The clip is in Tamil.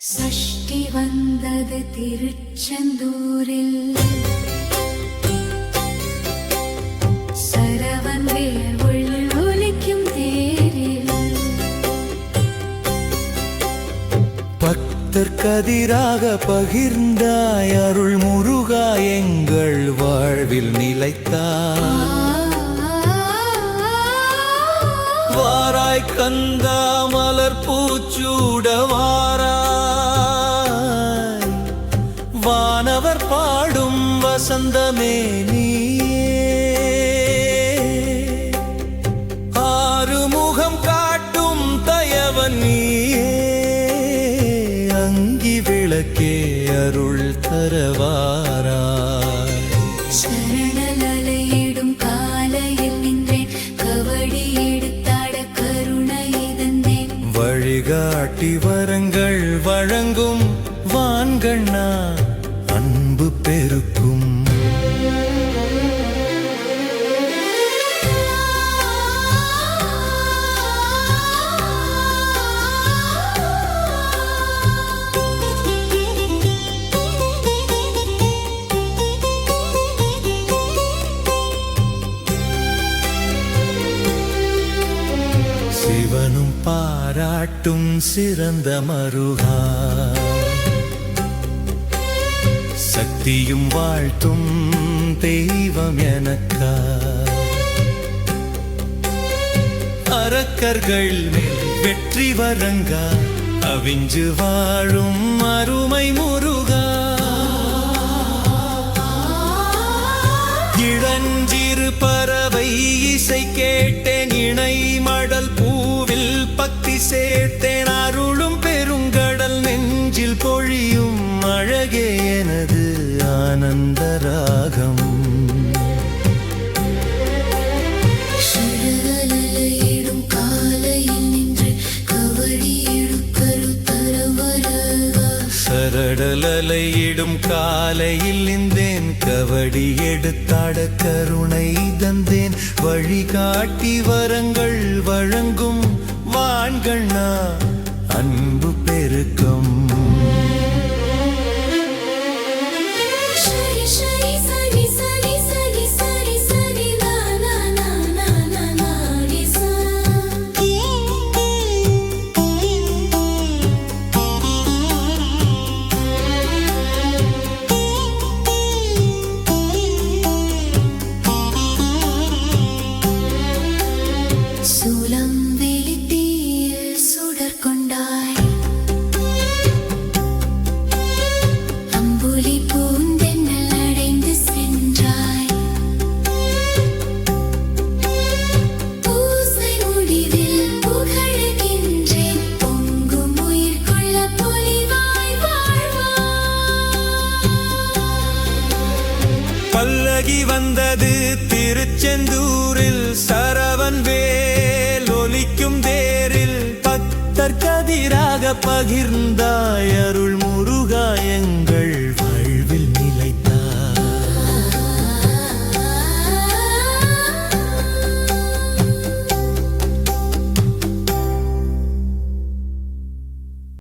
சஷ்டி வந்தது திருச்செந்தூரில். சரவன் வேல் உள் ஒலிக்கும் தேரில். பக்தர் கதிராக பகிர்ந்தாய் அருள் முருகா எங்கள் வாழ்வில் நிலைத்தாய். வாராய் கந்தா மலர் பூச்சூட வசந்தமே நீயே. ஆறுமுகம் காட்டும் தயவன் நீயே. அங்கி விளக்கே அருள் தரவாராய். சரணலலையிடும் காலையில் நின்றேன். கவடி எடுத்தாட கருணை தந்தேன். வழிகாட்டி வரங்கள் வழங்கும் வான்கண்ணா. சிவனும் பாராட்டும் சிறந்த மருகா சக்தியும் வாழ்த்தும் தெய்வம் எனக்கா அரக்கர்கள் மேல் வெற்றி வரங்கா அவிஞ்சு வாழும் அருமை முருகா. இளஞ்சிறு பறவை இசை கேட்டேன். இணை மடல் பூ பக்தி சேர்த்தேன். அருளும் பெருங்கடல் நெஞ்சில் பொழியும் அழகே எனது ஆனந்த ராகம். சரடலலையிடும் காலையில் நின்றேன். கவடி எடுத்தாட கருணை தந்தேன். வழிகாட்டி வரங்கள் வழங்கும் வான்கண்ணா. பல்லகி வந்தது திருச்செந்தூரில் சரவன் வேல் ஒலிக்கும் தேரில் பக்தர் கதிராக பகிர்ந்தாய் அருள்